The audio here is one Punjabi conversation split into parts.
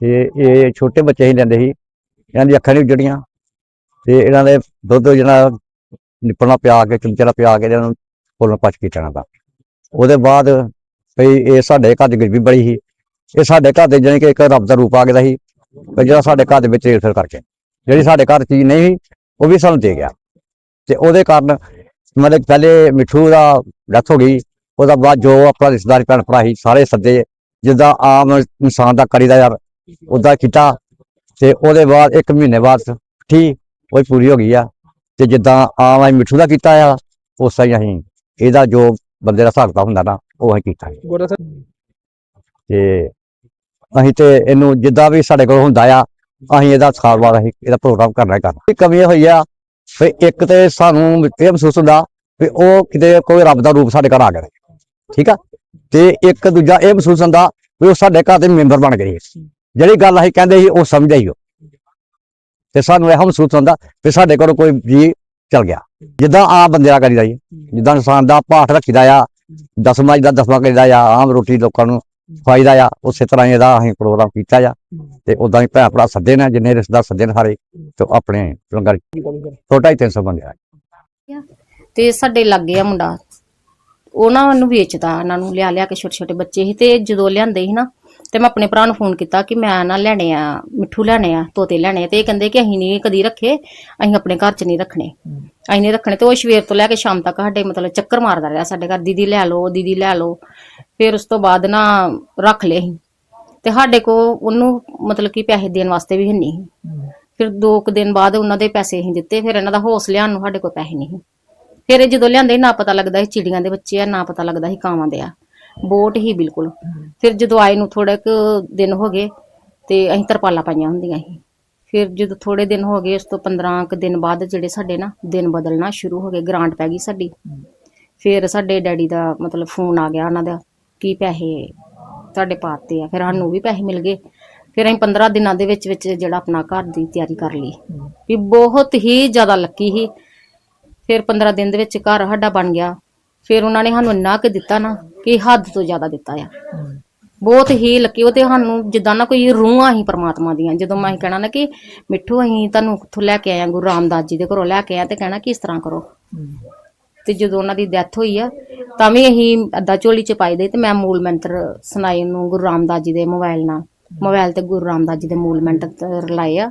ਤੇ ਇਹ ਛੋਟੇ ਬੱਚੇ ਹੀ ਲੈਂਦੇ ਸੀ। ਇਹਨਾਂ ਦੀ ਅੱਖਾਂ ਨਹੀਂ ਉੱਜੜੀਆਂ। ਤੇ ਇਹਨਾਂ ਦੇ ਦੁੱਧ ਜਿਹੜਾ ਨਿਪਣਾ ਪਿਆ ਕੇ, ਚਮਚਾ ਪਿਆ ਕੇ ਇਹਨਾਂ ਨੂੰ ਫੁੱਲ ਪਚ ਕੀਤਾ ਇਹਨਾਂ ਦਾ। ਉਹਦੇ ਬਾਅਦ ਭਈ ਇਹ ਸਾਡੇ ਘਰ ਦੀ ਗਰੀਬੀ ਬੜੀ ਸੀ। ਇਹ ਸਾਡੇ ਘਰ ਦੇ ਜਾਣੀ ਕਿ ਇੱਕ ਰੱਬ ਦਾ ਰੂਪ ਆ ਗਿਆ ਸੀ। ਵੀ ਜਿਹੜਾ ਸਾਡੇ ਘਰ ਦੇ ਵਿੱਚ ਰੇਲ ਕਰਕੇ। ਜਿਹੜੀ ਸਾਡੇ ਘਰ ਚੀਜ਼ ਨਹੀਂ ਸੀ, ਉਹ ਵੀ ਸਾਨੂੰ ਦੇ ਗਿਆ। ਤੇ ਉਹਦੇ ਕਾਰਨ ਮਤਲਬ ਪਹਿਲੇ ਮਿੱਠੂ ਦਾ ਡੈਥ ਹੋ ਗਈ। ਉਹਦਾ ਬਾਅਦ ਜੋ ਆਪਣਾ ਰਿਸ਼ਤੇਦਾਰ ਭੈਣ ਭਰਾ ਸੀ, ਸਾਰੇ ਸੱਦੇ। ਜਿੱਦਾਂ ਆਮ ਇਨਸਾਨ ਦਾ ਕਰੀਦਾ ਯਾਰ ਉਦਾਂ ਕੀਤਾ ਤੇ ਉਹਦੇ ਬਾਅਦ ਇੱਕ ਮਹੀਨੇ ਬਾਅਦ ਠੀਕ ਉਹ ਪੂਰੀ ਹੋ ਗਈ ਆ। ਤੇ ਜਿੱਦਾਂ ਆਮ ਅਸੀਂ ਮਿੱਠੂ ਦਾ ਕੀਤਾ ਆ ਉਸ ਹੀ ਅਸੀਂ ਇਹਦਾ ਜੋ ਬੰਦੇ ਦਾ ਹਿਸਾਬ ਕਿਤਾਬ ਹੁੰਦਾ ਨਾ ਉਹ ਅਸੀਂ ਕੀਤਾ। ਗੁਰਦਾ ਸਾਹਿਬ? ਤੇ ਅਸੀਂ ਤੇ ਇਹਨੂੰ ਜਿੱਦਾਂ ਵੀ ਸਾਡੇ ਕੋਲ ਹੁੰਦਾ ਆ ਅਸੀਂ ਇਹਦਾ ਸਾਰਵਾਰ ਅਸੀਂ ਇਹਦਾ ਪ੍ਰੋਗਰਾਮ ਕਰਨਾ ਹੀ ਕਰਨਾ। ਇਹ ਕਮੀ ਹੋਈ ਆ ਵੀ ਇੱਕ ਤੇ ਸਾਨੂੰ ਇਹ ਮਹਿਸੂਸ ਹੁੰਦਾ ਵੀ ਉਹ ਕਿਤੇ ਕੋਈ ਰੱਬ ਦਾ ਰੂਪ ਸਾਡੇ ਘਰ ਆ ਗਿਆ। ਠੀਕ ਆ? ਤੇ ਇੱਕ ਦੂਜਾ ਇਹ ਮਹਿਸੂਸ ਹੁੰਦਾ ਵੀ ਉਹ ਸਾਡੇ ਘਰ ਦੇ ਮੈਂਬਰ ਬਣ ਗਏ। ਜਿਹੜੀ ਗੱਲ ਅਸੀਂ ਕਹਿੰਦੇ ਸੀ, ਉਹ ਸਮਝਦਾ ਹੀ ਉਹ ਤੇ ਸਾਨੂੰ ਇਹ ਮਹਿਸੂਸ ਹੁੰਦਾ ਵੀ ਸਾਡੇ ਕੋਲ ਕੋਈ ਜੀ ਚਲ ਗਿਆ। ਜਿੱਦਾਂ ਆਮ ਬੰਦਿਆਂ ਕਰੀਦਾ ਜੀ। ਜਿੱਦਾਂ ਇਨਸਾਨ ਦਾ ਪਾਠ ਰੱਖੀਦਾ ਆ, ਦਸਵਾਂ ਦਾ ਦਸਵਾਂ ਕਰੀਦਾ ਆ, ਆਮ ਰੋਟੀ ਲੋਕਾਂ ਨੂੰ ਖਵਾਈਦਾ ਆ, ਉਸੇ ਤਰ੍ਹਾਂ ਹੀ ਇਹਦਾ ਅਸੀਂ ਪ੍ਰੋਗਰਾਮ ਕੀਤਾ ਆ। ਤੇ ਉਦਾਂ ਹੀ ਭੈਣ ਭਰਾ ਸੱਦੇ ਨੇ, ਜਿੰਨੇ ਰਿਸ਼ਤੇਦਾਰ ਸੱਦੇ ਨੇ ਸਾਰੇ, ਤੇ ਆਪਣੇ ਲੰਗਰ ਛੋਟਾ ਹੀ 300 ਬੰਦੇ ਆ। ਤੇ ਸਾਡੇ ਲੱਗੇ ਆ ਮੁੰਡਾ। ਉਹਨਾਂ ਨੂੰ ਵੇਚਦਾ ਉਹਨਾਂ ਨੂੰ ਲਿਆ ਲਿਆ ਕੇ ਛੋਟੇ ਛੋਟੇ ਬੱਚੇ ਸੀ, ਤੇ ਜਦੋਂ ਲਿਆਂਦੇ ਸੀ ਨਾ ਤੇ ਮੈਂ ਆਪਣੇ ਭਰਾ ਨੂੰ ਫੋਨ ਕੀਤਾ ਕਿ ਮੈਂ ਨਾ ਲੈਣੇ ਆ, ਮਿੱਠੂ ਲੈਣੇ ਆ, ਤੋਤੇ ਲੈਣੇ ਆ, ਤੇ ਇਹ ਕਹਿੰਦੇ ਕਿ ਅਸੀਂ ਨਹੀਂ ਕਦੀ ਰੱਖੇ, ਅਸੀਂ ਆਪਣੇ ਘਰ 'ਚ ਨਹੀਂ ਰੱਖਣੇ। ਅਸੀਂ ਨਹੀਂ ਰੱਖਣੇ, ਤੇ ਉਹ ਸਵੇਰ ਤੋਂ ਲੈ ਕੇ ਸ਼ਾਮ ਤੱਕ ਸਾਡੇ ਮਤਲਬ ਚੱਕਰ ਮਾਰਦਾ ਰਿਹਾ, ਸਾਡੇ ਘਰ ਦੀਦੀ ਲੈ ਲਓ, ਦੀਦੀ ਲੈ ਲਓ। ਫਿਰ ਉਸ ਤੋਂ ਬਾਅਦ ਨਾ ਰੱਖ ਲਏ ਅਸੀਂ। ਤੇ ਸਾਡੇ ਕੋ ਉਹਨੂੰ ਮਤਲਬ ਕਿ ਪੈਸੇ ਦੇਣ ਵਾਸਤੇ ਵੀ ਨਹੀਂ ਸੀ। ਫਿਰ ਦੋ ਕੁ ਦਿਨ ਬਾਅਦ ਉਹਨਾਂ ਦੇ ਪੈਸੇ ਅਸੀਂ ਦਿੱਤੇ, ਫਿਰ ਇਹਨਾਂ ਦਾ ਹੌਸ ਲਿਆਉਣ ਨੂੰ ਸਾਡੇ ਕੋਲ ਪੈਸੇ ਨਹੀਂ ਸੀ। ਫਿਰ ਇਹ ਜਦੋਂ ਲਿਆਂਦੇ, ਨਾ ਪਤਾ ਲੱਗਦਾ ਸੀ ਚਿੜੀਆਂ ਦੇ ਬੱਚੇ ਆ, ਨਾ ਪਤਾ ਲੱਗਦਾ ਸੀ ਕਾਵਾਂ ਦੇ ਆ। ਬੋਟ ਹੀ ਬਿਲਕੁਲ। ਫਿਰ ਜਦੋਂ ਆਏ ਨੂੰ ਥੋੜਾ ਕੁ ਦਿਨ ਹੋ ਗਏ ਤੇ ਅਸੀਂ ਤਰਪਾਲਾਂ ਪਾਈਆਂ ਹੁੰਦੀਆਂ ਸੀ। ਫਿਰ ਜਦੋਂ ਥੋੜੇ ਦਿਨ ਹੋ ਗਏ, ਉਸ ਤੋਂ 15 ਕੁ ਦਿਨ ਬਾਅਦ ਜਿਹੜੇ ਸਾਡੇ ਨਾ ਦਿਨ ਬਦਲਣਾ ਸ਼ੁਰੂ ਹੋ ਗਏ, ਗ੍ਰਾਂਟ ਪੈ ਗਈ ਸਾਡੀ। ਫਿਰ ਸਾਡੇ ਡੈਡੀ ਦਾ ਮਤਲਬ ਫੋਨ ਆ ਗਿਆ ਉਹਨਾਂ ਦਾ ਕੀ ਪੈਸੇ ਤੁਹਾਡੇ ਪਾਤੇ ਆ, ਫਿਰ ਸਾਨੂੰ ਵੀ ਪੈਸੇ ਮਿਲ ਗਏ। ਫਿਰ ਅਸੀਂ 15 ਦਿਨਾਂ ਦੇ ਵਿੱਚ ਵਿੱਚ ਜਿਹੜਾ ਆਪਣਾ ਘਰ ਦੀ ਤਿਆਰੀ ਕਰ ਲਈ। ਵੀ ਬਹੁਤ ਹੀ ਜ਼ਿਆਦਾ ਲੱਕੀ ਸੀ। ਫਿਰ 15 ਦਿਨ ਦੇ ਵਿੱਚ ਘਰ ਸਾਡਾ ਬਣ ਗਿਆ। ਫਿਰ ਉਹਨਾਂ ਨੇ ਸਾਨੂੰ ਇੰਨਾ ਕੁ ਦਿੱਤਾ ਨਾ ਕਿ ਹੱਦ ਤੋਂ ਜ਼ਿਆਦਾ ਦਿੱਤਾ ਆ। ਬਹੁਤ ਹੀ ਲੱਕੀ, ਉਹ ਤੇ ਸਾਨੂੰ ਜਿੱਦਾਂ ਨਾ ਕੋਈ ਰੂਹਾਂ ਹੀ ਪਰਮਾਤਮਾ ਦੀਆਂ, ਜਦੋਂ ਮੈਂ ਕਹਿਣਾ ਨਾ ਕਿ ਮਿੱਠੂ, ਅਸੀਂ ਤੁਹਾਨੂੰ ਕਿੱਥੋਂ ਲੈ ਕੇ ਆਏ ਗੁਰੂ ਰਾਮਦਾਸ ਜੀ ਦੇ ਘਰੋਂ ਲੈ ਕੇ ਆਇਆ ਤੇ ਕਹਿਣਾ ਕਿ ਇਸ ਤਰ੍ਹਾਂ ਕਰੋ। ਤੇ ਜਦੋਂ ਉਹਨਾਂ ਦੀ ਡੈਥ ਹੋਈ ਆ, ਤਾਂ ਵੀ ਅਸੀਂ ਅੱਧਾ ਝੋਲੀ ਚ ਪਾਈ ਦੇ ਤੇ ਮੈਂ ਮੂਲ ਮੰਤਰ ਸੁਣਾਏ ਉਹਨੂੰ ਗੁਰੂ ਰਾਮਦਾਸ ਜੀ ਦੇ ਮੋਬਾਈਲ ਨਾਲ। ਮੋਬਾਈਲ ਤੇ ਗੁਰੂ ਰਾਮਦਾਸ ਜੀ ਦੇ ਮੂਲ ਮੰਤਰ ਲਾਏ ਆ।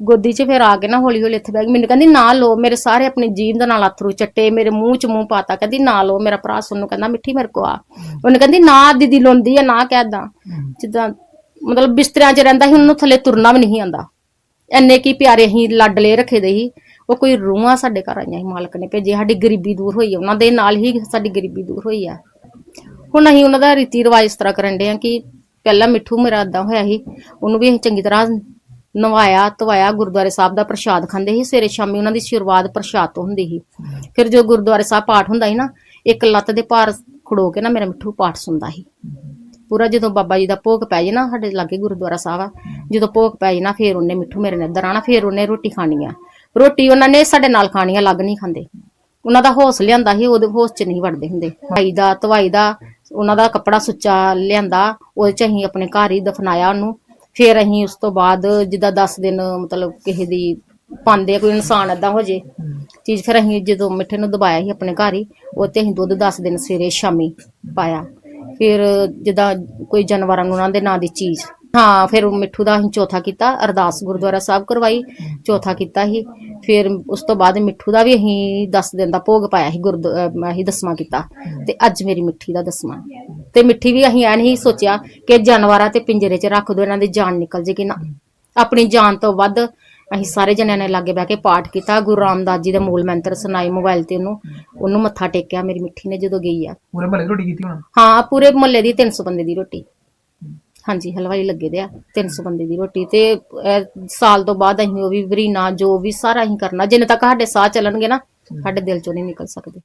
ਗੋਦੀ 'ਚ ਫਿਰ ਆ ਕੇ ਨਾ ਹੌਲੀ ਹੌਲੀ ਇੱਥੇ ਬਹਿ ਗਈ। ਮੈਨੂੰ ਕਹਿੰਦੀ ਨਾ ਲੋ ਮੇਰੇ ਸਾਰੇ ਆਪਣੀ ਜੀਭ ਦੇ ਨਾਲ ਅਥਰੂ ਚੱਟੇ ਮੇਰੇ ਮੂੰਹ 'ਚ ਮੂੰਹ ਪਾਤਾ। ਕਹਿੰਦੀ ਨਾ ਲੋ ਮੇਰਾ ਭਰਾ ਸੁਣ ਕਹਿੰਦਾ ਮਿੱਠੀ ਮੇਰੇ ਕੋ ਆ। ਉਹਨੇ ਕਹਿੰਦੀ ਨਾ ਦੀਦੀ ਲੋਂਦੀ ਆ ਨਾ ਕਹਿਦਾ ਜਿੱਦਾਂ ਮਤਲਬ ਬਿਸਤਰਿਆਂ 'ਚ ਰਹਿੰਦਾ ਸੀ ਉਹਨੂੰ ਥੱਲੇ ਤੁਰਨਾ ਵੀ ਨਹੀਂ ਆਂਦਾ ਐਨੇ ਕੀ ਪਿਆਰੇ ਹੀ ਲਾਡਲੇ ਰੱਖੇ ਦੇ ਸੀ। ਉਹ ਕੋਈ ਰੂਹਾਂ ਸਾਡੇ ਘਰ ਆਈਆਂ ਸੀ ਮਾਲਕ ਨੇ ਭੇਜੇ। ਸਾਡੀ ਗਰੀਬੀ ਦੂਰ ਹੋਈ ਆ ਉਹਨਾਂ ਦੇ ਨਾਲ ਹੀ ਸਾਡੀ ਗਰੀਬੀ ਦੂਰ ਹੋਈ ਆ। ਹੁਣ ਅਸੀਂ ਉਹਨਾਂ ਦਾ ਰੀਤੀ ਰਿਵਾਜ ਇਸ ਤਰ੍ਹਾਂ ਕਰਨ ਦੇ ਆ ਕਿ ਪਹਿਲਾਂ ਮਿੱਠੂ ਮੇਰਾ ਏਦਾਂ ਹੋਇਆ ਸੀ ਉਹਨੂੰ ਵੀ ਅਸੀਂ ਚੰਗੀ ਤਰ੍ਹਾਂ ਨਵਾਇਆ ਧਵਾਇਆ ਗੁਰਦੁਆਰੇ ਸਾਹਿਬ ਦਾ ਪ੍ਰਸ਼ਾਦ ਖਾਂਦੇ ਸੀ, ਸਵੇਰੇ ਸ਼ਾਮੀ ਉਹਨਾਂ ਦੀ ਸ਼ੁਰੂਆਤ ਪ੍ਰਸ਼ਾਦ ਤੋਂ ਹੁੰਦੀ ਸੀ। ਫਿਰ ਜੋ ਗੁਰਦੁਆਰੇ ਸਾਹਿਬ ਪਾਠ ਹੁੰਦਾ ਸੀ ਨਾ, ਇੱਕ ਲੱਤ ਦੇ ਭਾਰ ਖੜੋ ਕੇ ਨਾ ਮੇਰਾ ਮਿੱਠੂ ਪਾਠ ਸੁਣਦਾ ਸੀ। ਪੂਰਾ ਜਦੋਂ ਬਾਬਾ ਜੀ ਦਾ ਭੋਗ ਪੈ ਜੇ ਨਾ ਸਾਡੇ ਲਾਗੇ ਗੁਰਦੁਆਰਾ ਸਾਹਿਬ ਆ, ਜਦੋਂ ਭੋਗ ਪੈ ਜੇ ਨਾ ਫਿਰ ਉਹਨੇ ਮਿੱਠੂ ਮੇਰੇ ਨਾਲ ਇੱਧਰ ਆਣਾ ਫਿਰ ਉਹਨੇ ਰੋਟੀ ਖਾਣੀ ਆ। ਰੋਟੀ ਉਹਨਾਂ ਨੇ ਸਾਡੇ ਨਾਲ ਖਾਣੀ ਆ ਲੱਗ ਨਹੀਂ ਖਾਂਦੇ। ਉਹਨਾਂ ਦਾ ਹੌਸ ਲਿਆਂਦਾ ਸੀ, ਉਹਦੇ ਹੌਸ 'ਚ ਨਹੀਂ ਵੜਦੇ ਹੁੰਦੇ। ਭਾਈ ਦਾ, ਧਵਾਈ ਦਾ, ਉਹਨਾਂ ਦਾ ਕੱਪੜਾ ਸੁੱਚਾ ਲਿਆਂਦਾ, ਉਹਦੇ 'ਚ ਅਸੀਂ ਆਪਣੇ ਘਰ ਹੀ ਦਫਨਾਇਆ ਉਹਨੂੰ। ਫਿਰ ਅਸੀਂ ਉਸ ਤੋਂ ਬਾਅਦ ਜਿੱਦਾਂ 10 ਦਿਨ ਮਤਲਬ ਕਿਸੇ ਦੀ ਪਾਉਂਦੇ ਆ, ਕੋਈ ਇਨਸਾਨ ਏਦਾਂ ਹੋ ਜੇ ਚੀਜ਼ ਫਿਰ ਅਸੀਂ ਜਦੋਂ ਮਿੱਠੇ ਨੂੰ ਦਬਾਇਆ ਸੀ ਆਪਣੇ ਘਰ ਹੀ ਉਹ ਤੇ ਅਸੀਂ ਦੁੱਧ 10 ਦਿਨ ਸਵੇਰੇ ਸ਼ਾਮੀ ਪਾਇਆ। ਫਿਰ ਜਿੱਦਾਂ ਕੋਈ ਜਾਨਵਰਾਂ ਨੂੰ ਉਹਨਾਂ ਦੇ ਨਾਂ ਦੀ ਚੀਜ਼ ਹਾਂ ਫਿਰ ਉਹ ਮਿੱਠੂ ਦਾ ਅਸੀਂ ਚੌਥਾ ਕੀਤਾ ਅਰਦਾਸ ਗੁਰਦੁਆਰਾ ਸਾਹਿਬ ਕਰਵਾਈ ਚੌਥਾ ਕੀਤਾ ਸੀ। ਫਿਰ ਉਸ ਤੋਂ ਬਾਅਦ ਮਿੱਠੂ ਦਾ ਵੀ ਅਸੀਂ 10 ਦਿਨ ਦਾ ਭੋਗ ਪਾਇਆ ਸੀ ਗੁਰਦ ਅਸੀਂ ਦਸਵਾਂ ਕੀਤਾ ਤੇ ਅੱਜ ਮੇਰੀ ਮਿੱਠੀ ਦਾ ਦਸਵਾਂ। ਤੇ ਮਿੱਠੀ ਵੀ ਅਸੀਂ ਐ ਨਹੀਂ ਸੋਚਿਆ ਕਿ ਜਾਨਵਰਾਂ ਤੇ ਪਿੰਜਰੇ 'ਚ ਰੱਖ ਦੋ ਇਹਨਾਂ ਦੀ ਜਾਨ ਨਿਕਲ ਜੇਗੀ ਨਾ। ਆਪਣੀ ਜਾਨ ਤੋਂ ਵੱਧ ਅਸੀਂ ਸਾਰੇ ਜਣਿਆਂ ਨੇ ਲਾਗੇ ਬਹਿ ਕੇ ਪਾਠ ਕੀਤਾ। ਗੁਰੂ ਰਾਮਦਾਸ ਜੀ ਦੇ ਮੂਲ ਮੰਤਰ ਸੁਣਾਏ ਮੋਬਾਈਲ ਤੇ ਉਹਨੂੰ। ਉਹਨੂੰ ਮੱਥਾ ਟੇਕਿਆ ਮੇਰੀ ਮਿੱਠੀ ਨੇ ਜਦੋਂ ਗਈ ਆ। ਪੂਰੇ ਮਹੱਲੇ ਦੀ ਰੋਟੀ ਕੀਤੀ ਹੁਣ? ਹਾਂ ਪੂਰੇ ਮੁਹੱਲੇ ਦੀ 300 ਬੰਦੇ ਦੀ ਰੋਟੀ। ਹਾਂਜੀ ਹਲਵਾਈ ਲੱਗੇ ਦੇ ਆ 300 ਬੰਦੇ ਦੀ ਰੋਟੀ ਤੇ ਸਾਲ ਤੋਂ ਬਾਅਦ ਅਸੀਂ ਉਹ ਵੀ ਵਰੀਨਾ ਜੋ ਵੀ ਸਾਰਾ ਅਸੀਂ ਕਰਨਾ ਜਿੰਨੇ ਤੱਕ ਸਾਡੇ ਸਾਹ ਚੱਲਣਗੇ ਨਾ ਸਾਡੇ ਦਿਲ ਚੋਂ ਨਹੀਂ ਨਿਕਲ ਸਕਦੇ।